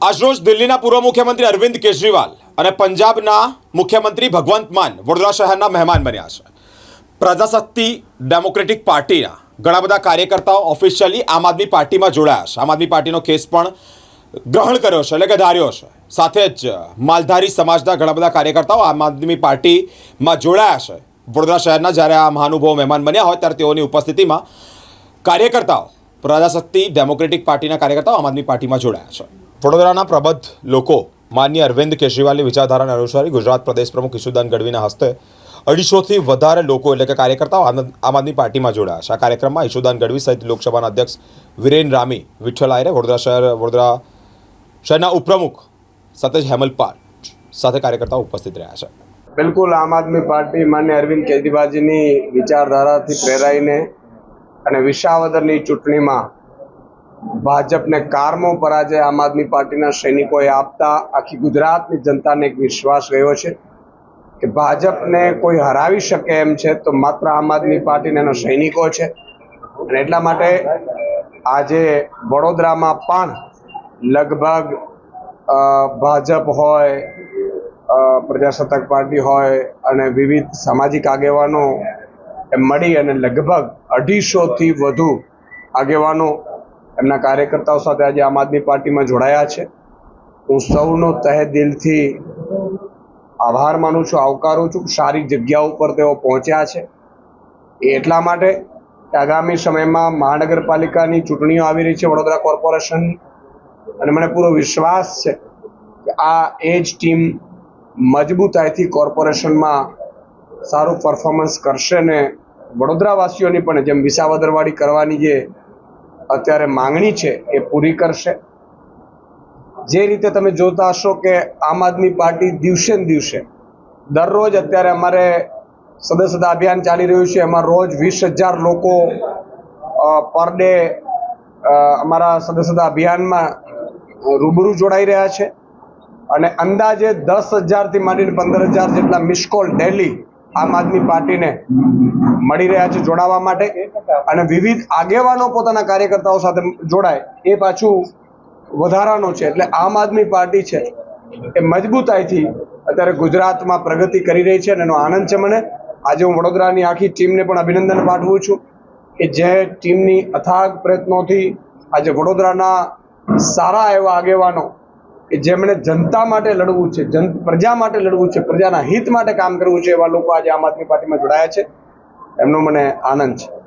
આજરોજ દિલ્હીના પૂર્વ મુખ્યમંત્રી અરવિંદ કેજરીવાલ અને પંજાબના મુખ્યમંત્રી ભગવંત માન વડોદરા શહેરના મહેમાન બન્યા છે. પ્રજાશક્તિ ડેમોક્રેટિક પાર્ટીના ઘણા બધા કાર્યકર્તાઓ ઓફિશિયલી આમ આદમી પાર્ટીમાં જોડાયા છે. આમ આદમી પાર્ટીનો કેસ પણ ગ્રહણ કર્યો છે, એટલે કે ધાર્યો છે. સાથે જ માલધારી સમાજના ઘણા બધા કાર્યકર્તાઓ આમ આદમી પાર્ટીમાં જોડાયા છે. વડોદરા શહેરના જ્યારે આ મહાનુભાવો મહેમાન બન્યા હોય ત્યારે તેઓની ઉપસ્થિતિમાં કાર્યકર્તાઓ પ્રજાશક્તિ ડેમોક્રેટિક પાર્ટીના કાર્યકર્તાઓ આમ આદમી પાર્ટીમાં જોડાયા છે. વડોદરાના પ્રબદ્ધ લોકો માન્ય અરવિંદ કેજરીવાલની વિચારધારાને અનુસારી ગુજરાત પ્રદેશ પ્રમુખ ઈશુદાન ગઢવીના હસ્તે અઢીસોથી વધારે લોકો એટલે કે કાર્યકર્તાઓ આમ આદમી પાર્ટીમાં જોડાયા છે. આ કાર્યક્રમમાં ઈશુદાન ગઢવી સહિત લોકસભાના અધ્યક્ષ વિરેન રામી વિઠ્ઠલ આયરે વડોદરા શહેર, વડોદરા શહેરના ઉપપ્રમુખ સતેજ હેમલપાલ સાથે કાર્યકર્તાઓ ઉપસ્થિત રહ્યા છે. બિલકુલ આમ આદમી પાર્ટી માન્ય અરવિંદ કેજરીવાલજીની વિચારધારાથી પ્રેરાઈને અને વિશાવદરની ચૂંટણીમાં ભાજપને કારમો પરાજય આમ આદમી પાર્ટીના સૈનિકોએ આપતા આખી ગુજરાતની જનતાને એક વિશ્વાસ રહ્યો છે કે ભાજપને કોઈ હરાવી શકે એમ છે તો માત્ર આમ આદમી પાર્ટીના એના સૈનિકો છે. અને એટલા માટે આજે વડોદરામાં પણ લગભગ ભાજપ હોય પ્રજાસત્તાક પાર્ટી હોય અને વિવિધ સામાજિક આગેવાનો મળી અને લગભગ અઢીસોથી વધુ આગેવાનો એમના કાર્યકર્તાઓ સાથે આજે આમ આદમી પાર્ટીમાં જોડાયા છે. હું સૌનો તહે દિલથી આભાર માનું છું, આવકારું છું. સારી જગ્યા ઉપર તેઓ પહોંચ્યા છે. એ એટલા માટે આગામી સમયમાં મહાનગરપાલિકાની ચૂંટણીઓ આવી રહી છે, વડોદરા કોર્પોરેશન. અને મને પૂરો વિશ્વાસ છે કે આ એ જ ટીમ મજબૂતાઈથી કોર્પોરેશનમાં સારું પરફોર્મન્સ કરશે ને વડોદરાવાસીઓની પણ જેમ વિસાવદરવાડી કરવાની જે અત્યારે માંગણી છે એ પૂરી કરશે. જે રીતે તમે જોતા હશો કે આમ આદમી પાર્ટી દિવસે ને દિવસે દરરોજ અત્યારે અમારે સદસ્યતા અભિયાન ચાલી રહ્યું છે. એમાં રોજ વીસ હજાર લોકો પર ડે અમારા સદસ્યતા અભિયાનમાં રૂબરૂ જોડાઈ રહ્યા છે. અને અંદાજે દસ હજારથી માંડીને પંદર હજાર જેટલા મિસ કોલ ડેલી આમ આદમી પાર્ટીને મળી રહ્યા છે જોડાવા માટે અને વિવિધ આગેવાનો પોતાના કાર્યકર્તાઓ સાથે જોડાય. એ પાછું વધારાનું છે. એટલે આમ આદમી પાર્ટી છે એ મજબૂતાઈથી અત્યારે ગુજરાતમાં પ્રગતિ કરી રહી છે અને એનો આનંદ છે મને. આજે હું વડોદરાની આખી ટીમને પણ અભિનંદન પાઠવું છું કે જે ટીમની અથાગ પ્રયત્નોથી આજે વડોદરાના સારા એવા આગેવાનો કે જેમણે જનતા માટે લડવું છે, જન, પ્રજા માટે લડવું છે, પ્રજાના હિત માટે કામ કરવું છે એવા લોકો આજે આમ આદમી પાર્ટીમાં જોડાયા છે. એમનો મને આનંદ છે.